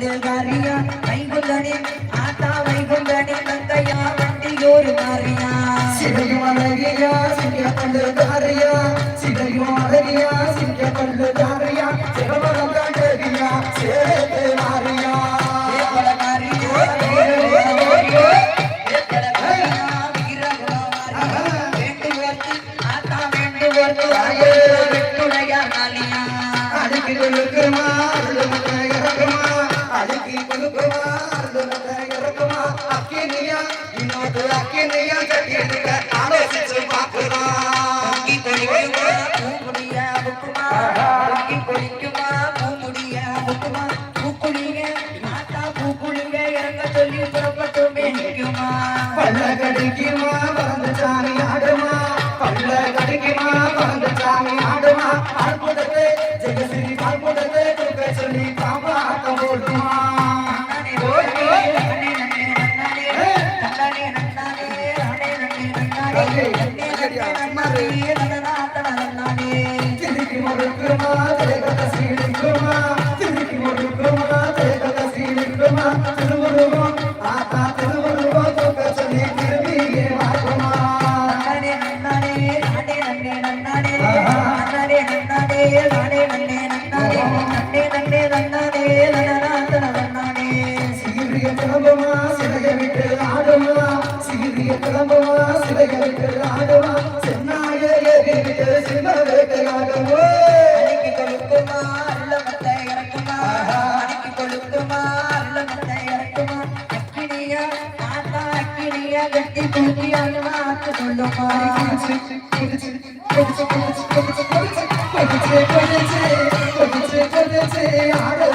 கண்ணில் காரியா வைகுந்தனே ஆத்தா வைகுந்தனே நங்கையா வண்டியோர் மாறியா. சிதையும் அழகியா சிங்க கண்டு காரியா. சிதையும் அழகியா ನಿಯಾ ಇನ್ನೊಂದು ಆಕೆ ನಿಯಾ ಜಟಿನಿಯ করিয়া দেখি তুমি আনবাত বলো করেছে করেছে করেছে করেছে করেছে করেছে করেছে করেছে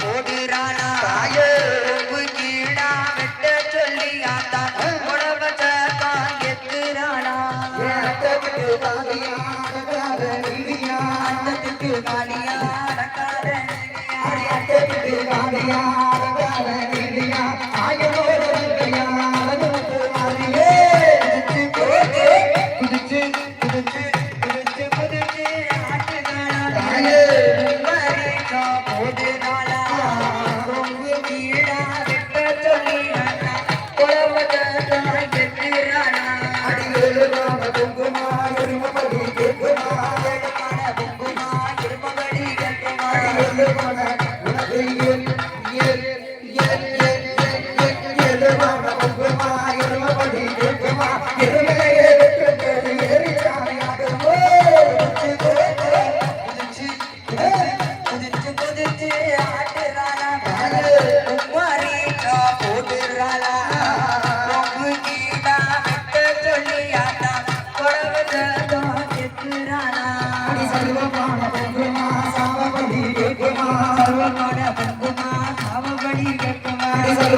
போகிறானா? உப்பு கீழா விட்ட சொல்லி ஆத்தா உடம்பச்ச தாங்கிறானா அத்தத்துக்கு காலியா காலியா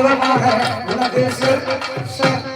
रहा है। उनके सिर से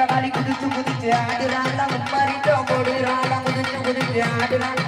ஆடுறாங்க குதிச்சு குதிச்சு ஆடுறாங்க குதிச்சு குதிச்சு ஆடுறாங்க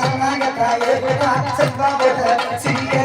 சரணாகதாய சிவாபத சிறிய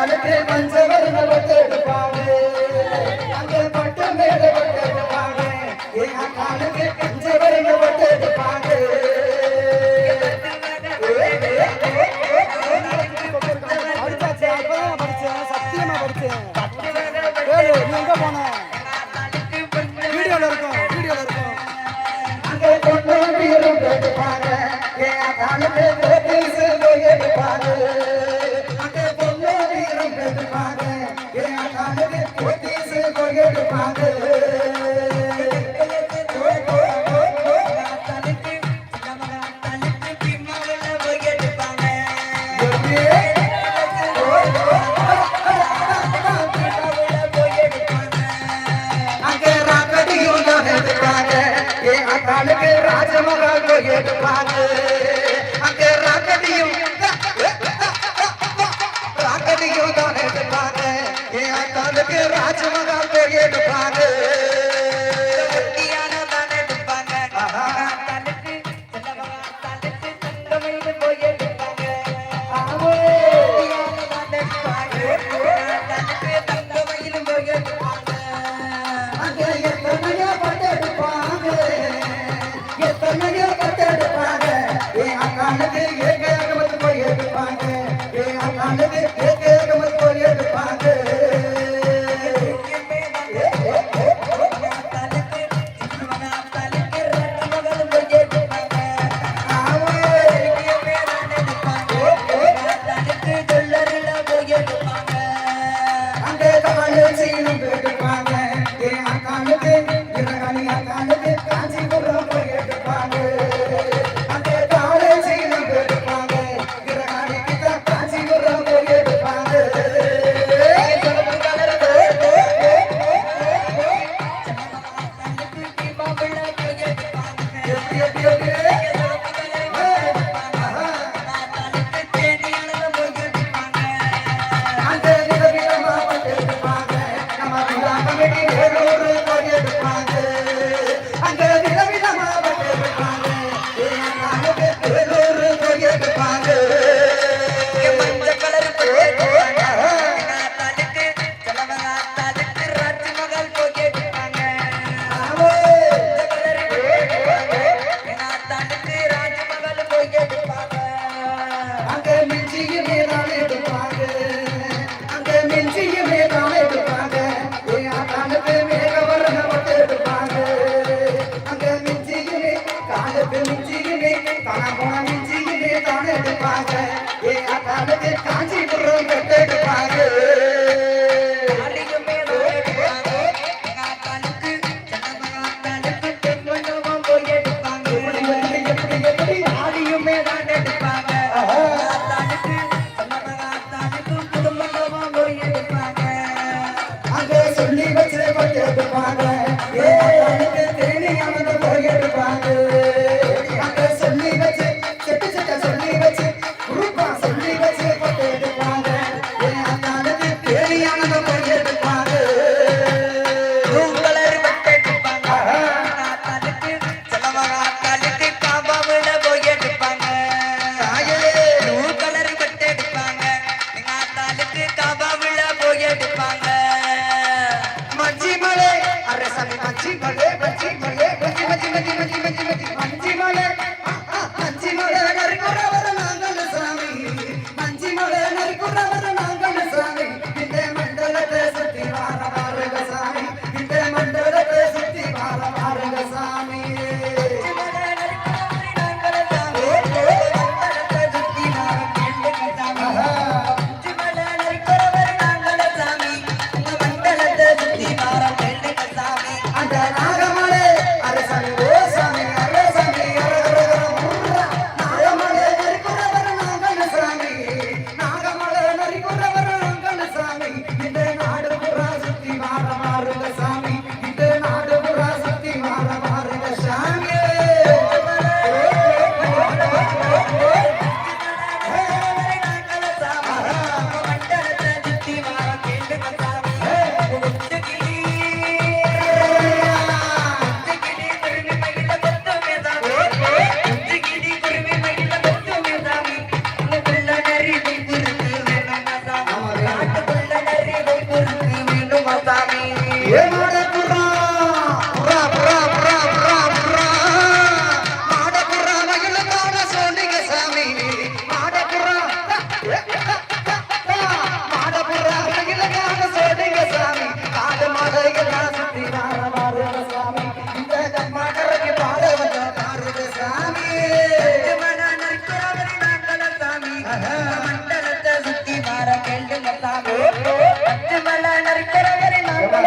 அங்கே மஞ்சள் வருந்தப்பட்டு எடுப்பாரு அங்கே அங்கே ராஜமராக எடுப்பாங்க. அங்கே ராக்கடியும் ராக்கடியும் தான் எடுப்பாங்க. காந்தக்கு ராஜமகான் போயேன்னு பாரு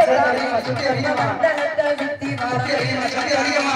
சக்தி அதிகமா சக்தி அதிகமா சக்தி அதிகமா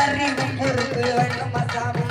கறி பொறுத்து வேண்டும் மசாமி